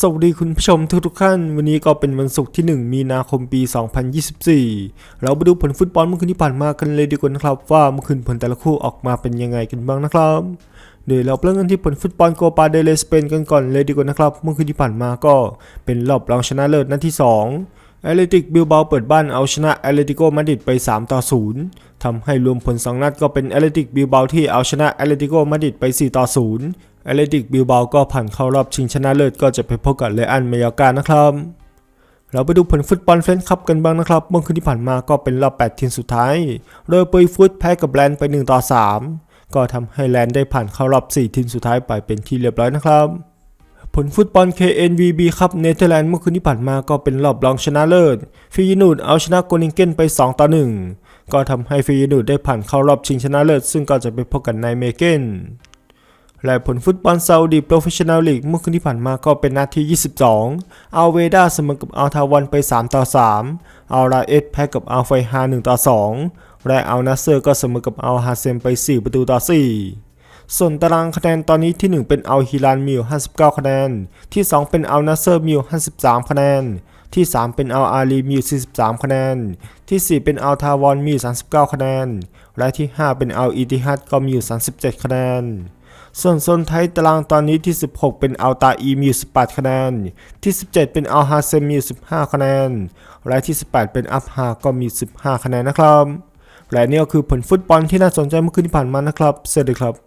สวัสดีคุณผู้ชมทุกทุกท่าน วันนี้ก็เป็นวันศุกร์ที่ 1 มีนาคมปี 2024 เราไปดูผลฟุตบอลเมื่อคืนที่ผ่านมากันเลยดีกว่านะครับ ว่าเมื่อคืนผลแต่ละคู่ออกมาเป็นยังไงกันบ้างนะครับเดี๋ยวเราเริ่มกันที่ผลฟุตบอลโกปาเดเลสเปนกันก่อนเลยดีกว่านะครับ เมื่อคืนที่ผ่านมาก็เป็นรอบรองชนะเลิศนัดที่ 2แอตเลติกบิลบาเปิดบ้านเอาชนะแอตเลติโกมาดริดไป 3 ต่อ 0ทำให้รวมผล 2 นัดก็เป็นแอตเลติกบิลบาที่เอาชนะแอตเลติโกมาดริดไป 4 ต่อ 0 แอตเลติกบิลบาก็ผ่านเข้ารอบชิงชนะเลิศก็จะไปพบกับเลอันเมยากานะครับ เราไปดูผลฟุตบอลเฟรนช์คัพกันบ้างนะครับ เมื่อคืนที่ผ่านมาก็เป็นรอบ 8 ทีมสุดท้ายโดยปุยฟุตแพ้กับแลนด์ไป 1 ต่อ 3 ก็ทำให้แลนด์ได้ผ่านเข้ารอบ 4 ทีมสุดท้ายไปเป็นที่เรียบร้อยนะครับผลฟุตบอล KNVB ครับเนเธอร์แลนด์เมื่อคืนที่ผ่านมาก็เป็นรอบรองชนะเลิศฟิยนูดเอาชนะโกนิงเกนไป 2 ต่อ 1 ก็ทำให้ฟิยนูดได้ผ่านเข้ารอบชิงชนะเลิศ ซึ่งก็จะไปพบกันในเมเกน และผลฟุตบอลซาอุดีโปรเฟชชั่นแนลลีกเมื่อคืนที่ผ่านมาก็เป็นนัดที่22 อัลเวดาเสมอกับอัลทาวันไป 3 ต่อ 3 อัลราเอสแพ้กับอัลไฟฮา1ต่อ 2 และอัลนาเซอร์ก็เสมอกับอัลฮาเซมไป 4 ประตูต่อ 4ส่วนตารางคะแนนตอนนี้ที่ 1 เป็นอัลฮิลานมีอยู่59 คะแนน ที่ 2 เป็นอัลนาเซอร์มีอยู่53 คะแนน ที่ 3 เป็นอัลอาลีมีอยู่43 คะแนน ที่ 4 เป็นอัลทาวอนมีอยู่39 คะแนน และที่ 5 เป็นอัลอิติฮัดก็มีอยู่37 คะแนน ส่วนโซนไทยตารางตอนนี้ที่ 16 เป็นอัลตาอีมีอยู่18 คะแนน ที่ 17 เป็นอัลฮาเซมมีอยู่15 คะแนน และที่ 18 เป็นอัพฮาก็มี 15 คะแนนนะครับ และนี่ก็คือผลฟุตบอลที่น่าสนใจเมื่อคืนที่ผ่านมานะครับ เสร็จเลยครับ